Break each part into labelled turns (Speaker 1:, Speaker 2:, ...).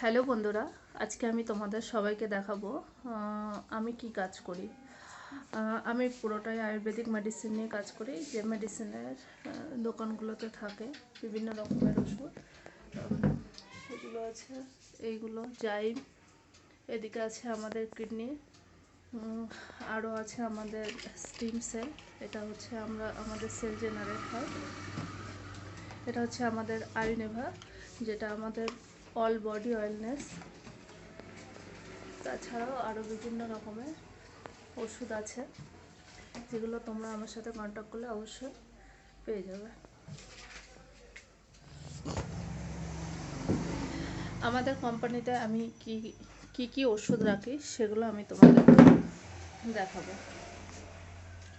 Speaker 1: Hello বন্ধুরা, আজকে আমি তোমাদের সবাইকে দেখাবো আমি কি কাজ করি। আমি পুরোটাই আয়ুর্বেদিক মেডিসিন নিয়ে কাজ করি, যে মেডিসিনের দোকানগুলোতে থাকে, বিভিন্ন রকমের ওষুধ। এগুলো আছে, এইগুলো, জাইম, এদিকে আছে আমাদের কিডনি আরও আছে আমাদের স্টিম সেল এটা হচ্ছে আমরা, আমাদের সেল জেনারেট হয়। এটা হচ্ছে আমাদের আইনেভা যেটা আমাদের অল বডি অয়েলনেস তাছাড়াও আরও বিভিন্ন রকমের ওষুধ আছে, যেগুলো তোমরা আমার সাথে কন্ট্যাক্ট করলে অবশ্যই পেয়ে যাবে। আমাদের কোম্পানিতে আমি কি কি কি ওষুধ রাখি সেগুলো আমি তোমাদের দেখাবো।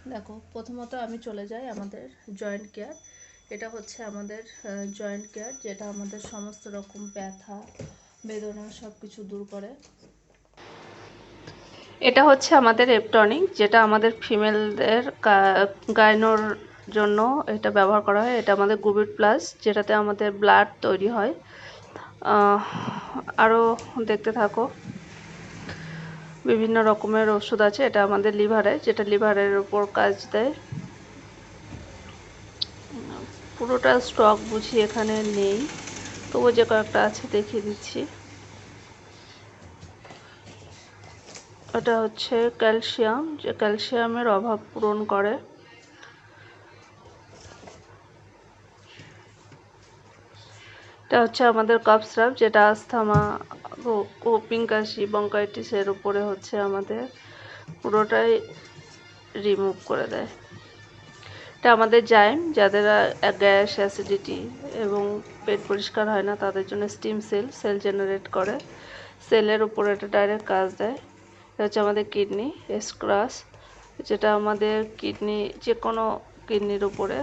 Speaker 1: দেখো, প্রথমত আমি চলে যাই আমাদের জয়েন্ট কেয়ার এটা হচ্ছে আমাদের জয়েন্ট কেয়ার যেটা আমাদের সমস্ত রকম ব্যথা, বেদনা সব কিছু দূর করে। এটা হচ্ছে আমাদের এপটনিক যেটা আমাদের ফিমেলদের গাইনোর জন্য এটা ব্যবহার করা হয়। এটা আমাদের গুবিট প্লাস যেটাতে আমাদের ব্লাড তৈরি হয়। আরও দেখতে থাকো। বিভিন্ন রকমের ওষুধ আছে। এটা আমাদের লিভারে যেটা লিভারের ওপর কাজ দেয়। পুরোটা স্টক বুঝি এখানে নেই। তবু যে কয়েকটা আছে দেখিয়ে দিচ্ছি। এটা হচ্ছে ক্যালসিয়াম যে ক্যালসিয়ামের অভাব পূরণ করে। এটা হচ্ছে আমাদের কাপ স্রাব যেটা আস্থামা কোপিং কাশি বঙ্কাইটিসের উপরে হচ্ছে আমাদের। পুরোটাই রিমুভ করে দেয়। এটা আমাদের জাইম যাদের গ্যাস অ্যাসিডিটি এবং পেট পরিষ্কার হয় না, তাদের জন্য স্টিম সেল সেল জেনারেট করে। সেলের উপরে এটা ডাইরেক্ট কাজ দেয়। এটা হচ্ছে আমাদের কিডনি স্ক্রাস যেটা আমাদের কিডনি যে কোনো কিডনির উপরে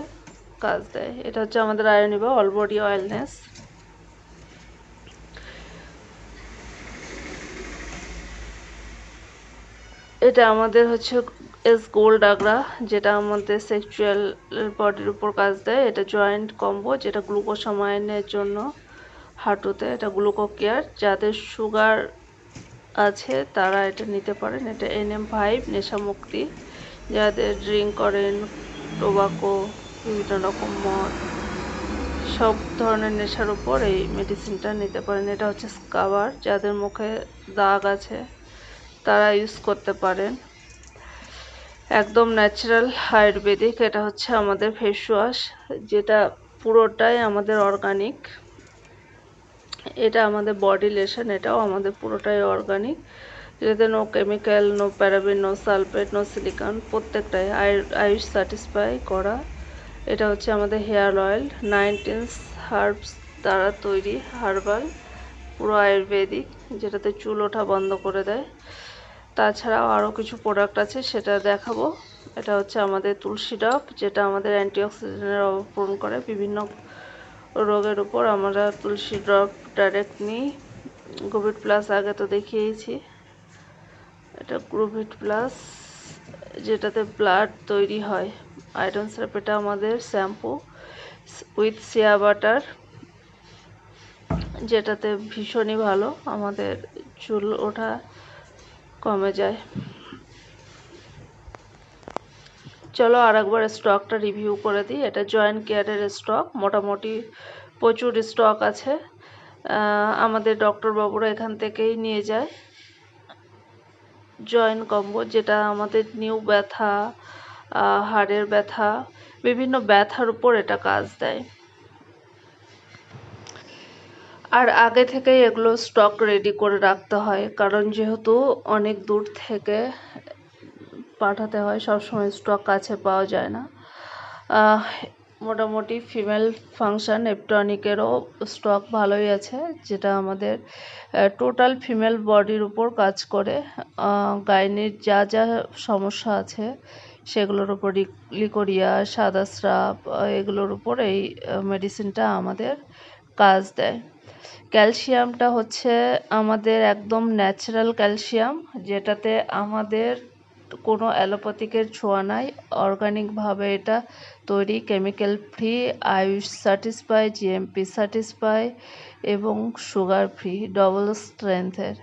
Speaker 1: কাজ দেয়। এটা হচ্ছে আমাদের আয়নিবা অল বডি অয়েলনেস এটা আমাদের হচ্ছে এস গোল্ড আগ্রা যেটা আমাদের সেক্সুয়াল বডির উপর কাজ দেয়। এটা জয়েন্ট কম্বো যেটা গ্লুকোসামাইনের জন্য হাঁটুতে, এটা গ্লুকো কেয়ার যাদের সুগার আছে, তারা এটা নিতে পারেন। এটা এন এম ফাইভ নেশামুক্তি। যাদের ড্রিঙ্ক করেন টোবাকো বিভিন্ন রকম মদ, সব ধরনের নেশার উপর এই মেডিসিনটা নিতে পারেন। এটা হচ্ছে স্কাবার যাদের মুখে দাগ আছে, তারা ইউজ করতে পারেন। একদম ন্যাচারাল আয়ুর্বেদিক এটা হচ্ছে আমাদের ফেস ওয়াশ যেটা পুরোটাই আমাদের অর্গানিক এটা আমাদের বডি লেশন এটাও আমাদের পুরোটাই অর্গানিক যেটাতে no chemical no paraben no sulphate no silicone প্রত্যেকটাই আয়ুষ স্যাটিসফাই করা। এটা হচ্ছে আমাদের হেয়ার অয়েল নাইনটিন্স হার্বস দ্বারা তৈরি হার্বাল পুরো আয়ুর্বেদিক যেটাতে চুল ওঠা বন্ধ করে দেয়। তাছাড়াও আরও কিছু প্রোডাক্ট আছে, সেটা দেখাবো। এটা হচ্ছে আমাদের তুলসী ডক যেটা আমাদের অ্যান্টিঅক্সিডেন্টের অভাব পূরণ করে। বিভিন্ন রোগের উপর আমরা তুলসী ড্রপ ডাইরেক্ট নিই। কোভিড প্লাস আগে তো দেখিয়েছি। এটা গ্রুভিড প্লাস যেটাতে ব্লাড তৈরি হয়। আয়রন সিরাপ এটা আমাদের শ্যাম্পু উইথ সিয়া বাটার যেটাতে ভীষণই ভালো। আমাদের চুল ওঠা কমে যায়। চলো আর একবার স্টকটা রিভিউ করে দিই। এটা জয়েন্ট কেয়ারের স্টক মোটামুটি প্রচুর স্টক আছে। আমাদের ডক্টর বাবুরা এখান থেকেই নিয়ে যায়। জয়েন্ট কম্বো যেটা আমাদের নিউ ব্যথা হাড়ের ব্যথা, বিভিন্ন ব্যথার উপর এটা কাজ দেয়। আর আগে থেকেই এগুলো স্টক রেডি করে রাখতে হয়। কারণ যেহেতু অনেক দূর থেকে পাঠাতে হয়, সবসময় স্টক কাছে পাওয়া যায় না। মোটামুটি ফিমেল ফাংশান এপটনিকেরও স্টক ভালোই আছে, যেটা আমাদের টোটাল ফিমেল বডির উপর কাজ করে। গাইনির যা যা সমস্যা আছে, সেগুলোর উপর লিকোরিয়া, সাদা স্রাব এগুলোর উপর এই মেডিসিনটা আমাদের কাজ দেয়। ক্যালসিয়ামটা হচ্ছে আমাদের একদম ন্যাচারাল ক্যালসিয়াম, যেটাতে আমাদের কোনো অ্যালোপ্যাথিকের ছোঁয়া নাই। অর্গানিকভাবে এটা তৈরি, chemical free, Ayush satisfy, GMP satisfy এবং সুগার ফ্রি, ডবল স্ট্রেংথের।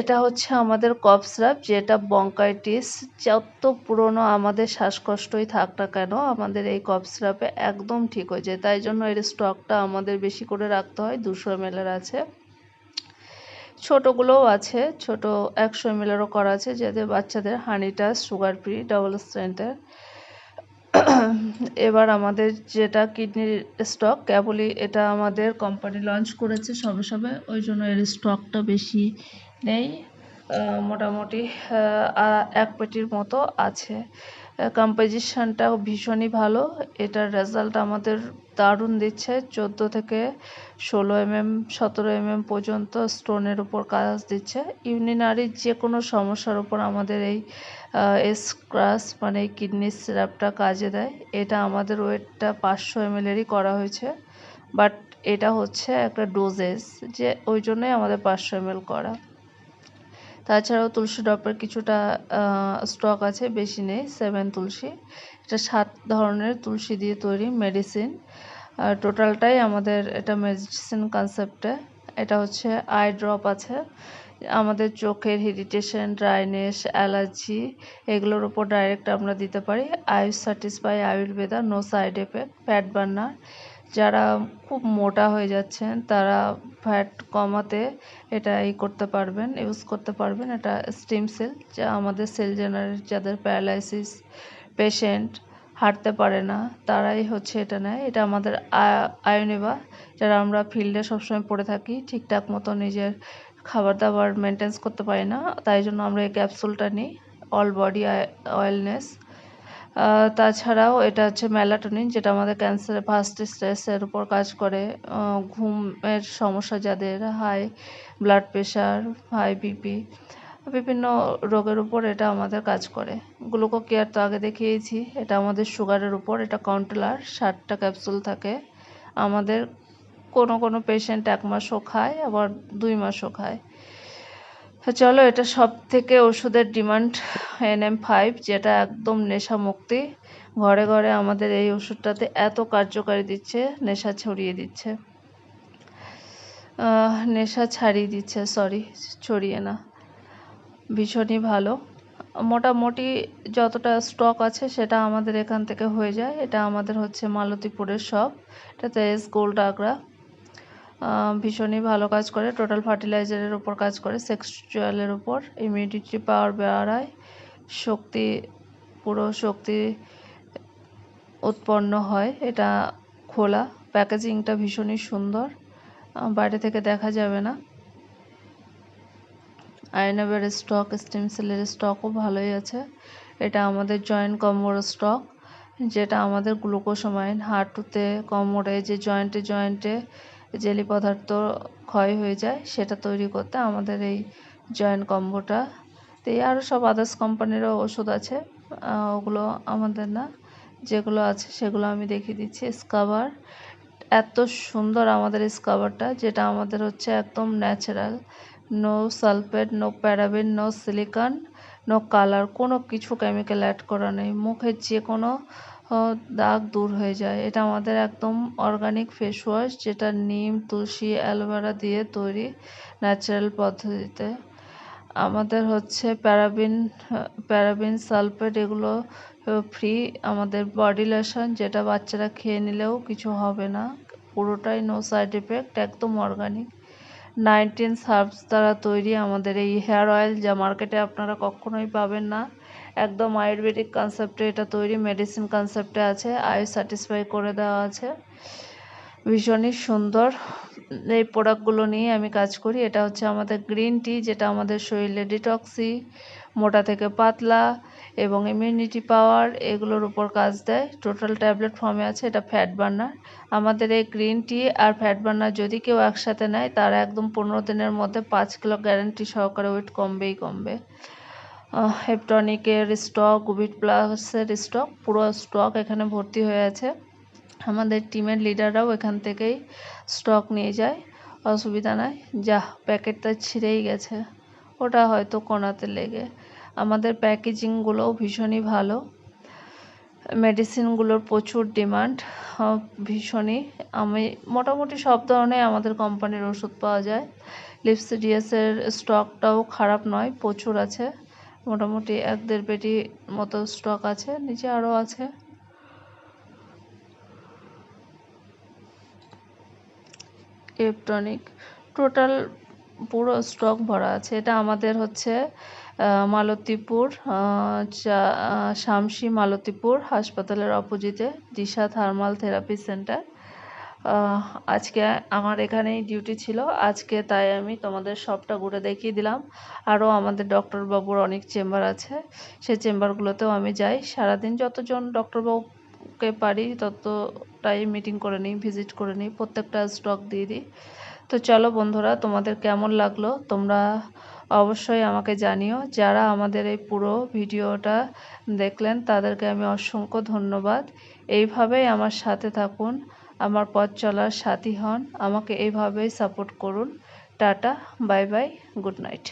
Speaker 1: এটা হচ্ছে আমাদের কফ সিরাপ যেটা বঙ্কাইটিস যত পুরনো আমাদের শ্বাসকষ্টই থাক না কেন, আমাদের এই কফ সিরাপে একদম ঠিক হয়ে যায়। তাই জন্য এর স্টকটা আমাদের বেশি করে রাখতে হয়, দুশো এমএলের আছে। ছোটোগুলোও আছে, ছোট একশো এমএলেরও করা আছে, যাতে বাচ্চাদের হানিটা সুগার ফ্রি ডবল স্ট্রেন্থের এবার আমাদের যেটা কিডনির স্টক কেবলই এটা আমাদের কোম্পানি লঞ্চ করেছে সবে সবে, ওই জন্য এর স্টকটা বেশি নেই। মোটামুটি এক পেটির মতো আছে। কম্পোজিশনটাও ভীষণই ভালো। এটার রেজাল্ট আমাদের দারুণ দিচ্ছে। চোদ্দ থেকে ষোলো এমএম সতেরো এমএম পর্যন্ত স্টোনের উপর কাজ দিচ্ছে। ইউনিনারির যে কোনো সমস্যার উপর আমাদের এই এসক্রাস মানে এই কিডনি সিরাপটা কাজে দেয়। এটা আমাদের ওয়েটটা পাঁচশো এমএলেরই করা হয়েছে। বাট এটা হচ্ছে একটা ডোজেস যে ওই জন্যই আমাদের পাঁচশো এমএল করা। তাছাড়াও তুলসী ড্রপের কিছুটা স্টক আছে, বেশি নেই সেভেন তুলসী। এটা সাত ধরনের তুলসী দিয়ে তৈরি মেডিসিন টোটালটাই আমাদের এটা মেডিসিন কনসেপ্টে এটা হচ্ছে আই ড্রপ আছে। আমাদের চোখের হিরিটেশন ড্রাইনেস অ্যালার্জি এগুলোর উপর ডাইরেক্ট আমরা দিতে পারি। Ayush satisfy Ayurveda no side effect fat burner যারা খুব মোটা হয়ে যাচ্ছেন, তারা ফ্যাট কমাতে এটা ই করতে পারবেন ইউজ করতে পারবেন। এটা স্টিম সেল যা আমাদের সেল জেনারেট যাদের প্যারালাইসিস পেশেন্ট হাঁটতে পারে না। তারাই হচ্ছে এটা নেয়। এটা আমাদের আয়নিবা, যারা আমরা ফিল্ডে সবসময় পড়ে থাকি, ঠিকঠাক মতো নিজের খাবার দাবার মেনটেন্স করতে পারি না। তাই জন্য আমরা এই ক্যাপসুলটা নিই অল বডি অয়েলনেস তাছাড়াও এটা হচ্ছে ম্যালাটোনিন যেটা আমাদের ক্যান্সারের ফার্স্ট স্ট্রেসের উপর কাজ করে। ঘুমের সমস্যা যাদের high blood pressure high BP বিভিন্ন রোগের উপর এটা আমাদের কাজ করে। গ্লুকো কেয়ার তো আগে দেখিয়েছি, এটা আমাদের সুগারের উপর, এটা কন্ট্রোলার ষাটটা ক্যাপসুল থাকে। আমাদের কোনো কোনো পেশেন্ট এক মাসও খায়, আবার দুই মাসও খায়। চলো, এটা সব থেকে ওষুধের ডিমান্ড এন এম ফাইভ যেটা একদম নেশা মুক্তি ঘরে ঘরে আমাদের এই ওষুধটাতে এত কার্যকারী দিচ্ছে, নেশা ছড়িয়ে দিচ্ছে। নেশা ছাড়িয়ে দিচ্ছে সরি ছড়িয়ে না। ভীষণই ভালো। মোটামুটি যতটা স্টক আছে সেটা আমাদের এখান থেকে হয়ে যায়। এটা আমাদের হচ্ছে মালতীপুরের শপ এটাতে এস গোল্ড আগ্রা ভীষণই ভালো কাজ করে। টোটাল ফার্টিলাইজারের উপর কাজ করে সেক্সুয়ালের উপর। ইমিউনিটি পাওয়ার বাড়ায়। শক্তি, পুরো শক্তি উৎপন্ন হয়। এটা খোলা। প্যাকেজিংটা ভীষণই সুন্দর। বাইরে থেকে দেখা যাবে না। আয়নাবের স্টক স্টিম সেলের স্টকও ভালোই আছে। এটা আমাদের জয়েন্ট কম্বোর স্টক যেটা আমাদের গ্লুকোসমাইন হাঁটুতে কোমরে যে জয়েন্টে জয়েন্টে জেলি পদার্থ ক্ষয় হয়ে যায়, সেটা তৈরি করতে আমাদের এই জয়েন্ট কম্বোটা তো এই আরও সব আদার্স কোম্পানিরও ওষুধ আছে ওগুলো আমাদের না, যেগুলো আছে সেগুলো আমি দেখিয়ে দিচ্ছি। স্কাবার এত সুন্দর আমাদের স্কাবারটা যেটা আমাদের হচ্ছে একদম natural no sulphate no paraben no silicone no colour কোনো কিছু কেমিক্যাল অ্যাড করা নেই। মুখের যে কোনো দাগ দূর হয়ে যায়। এটা আমাদের একদম অর্গানিক ফেস ওয়াশ যেটা নিম, তুলসী, অ্যালোভেরা দিয়ে তৈরি ন্যাচারাল পদ্ধতিতে। আমাদের হচ্ছে প্যারাবিন প্যারাবিন সালফেট এগুলো ফ্রি আমাদের বডি লোশন যেটা বাচ্চারা খেয়ে নিলেও কিছু হবে না। পুরোটাই নো সাইড এফেক্ট একদম অর্গানিক নাইনটিন সার্ভস দ্বারা তৈরি আমাদের এই হেয়ার অয়েল, যা মার্কেটে আপনারা কখনোই পাবেন না। একদম আয়ুর্বেদিক কনসেপ্টে এটা তৈরি মেডিসিন কনসেপ্টে আছে, আয়ু স্যাটিসফাই করে দেওয়া আছে। ভীষণই সুন্দর। এই প্রোডাক্টগুলো নিয়ে আমি কাজ করি। এটা হচ্ছে আমাদের গ্রিন টি যেটা আমাদের শরীরে ডিটক্সি মোটা থেকে পাতলা এবং ইমিউনিটি পাওয়ার এগুলোর উপর কাজ দেয়। টোটাল ট্যাবলেট ফর্মে আছে, এটা ফ্যাট বার্নার আমাদের এই গ্রিন টি আর ফ্যাট বার্নার যদি কেউ একসাথে নেয়, তারা একদম পনেরো দিনের মধ্যে পাঁচ কিলো গ্যারেন্টি সহকারে ওয়েট কমবেই কমবে। হেপটনিকের স্টক গুবিট প্লাসের স্টক পুরো স্টক এখানে ভর্তি হয়ে আছে। আমাদের টিমের লিডাররাও এখান থেকেই স্টক নিয়ে যায়। অসুবিধা নাই। যা প্যাকেটটা ছিঁড়েই গেছে। ওটা হয়তো কোনাতে লেগে। আমাদের প্যাকেজিংগুলোও ভীষণই ভালো। মেডিসিনগুলোর প্রচুর ডিমান্ড। ভীষণই। আমি মোটামুটি সব ধরনের আমাদের কোম্পানির ওষুধ পাওয়া যায়। লিপসিডিয়াসের স্টকটাও খারাপ নয়, প্রচুর আছে। মোটামুটি এক দেড় পেটি মতো স্টক আছে, নিচে আরও আছে। ইলেকট্রনিক। টোটাল পুরো স্টক ভরা আছে। এটা আমাদের হচ্ছে মালতীপুর শামসি মালতীপুর হাসপাতালের অপোজিটে, দিশা থার্মাল থেরাপি সেন্টার। আজকে আমার এখানেই ডিউটি ছিল। আজকে তাই আমি তোমাদের সবটা ঘুরে দেখিয়ে দিলাম। আরও আমাদের ডক্টরবাবুর অনেক চেম্বার আছে। সেই চেম্বারগুলোতেও আমি যাই। সারাদিন যতজন ডক্টরবাবুকে পারি, ততটাই মিটিং করে নিই ভিজিট করে নিই, প্রত্যেকটা স্টক দিয়ে দিই। তো চলো বন্ধুরা, তোমাদের কেমন লাগল? তোমরা অবশ্যই আমাকে জানিও। যারা আমাদের এই পুরো ভিডিওটা দেখলেন, তাদেরকে আমি অসংখ্য ধন্যবাদ। এইভাবেই আমার সাথে থাকুন, আমার পথ চলার সাথী হন। আমাকে এইভাবেই সাপোর্ট করুন। Tata bye bye good night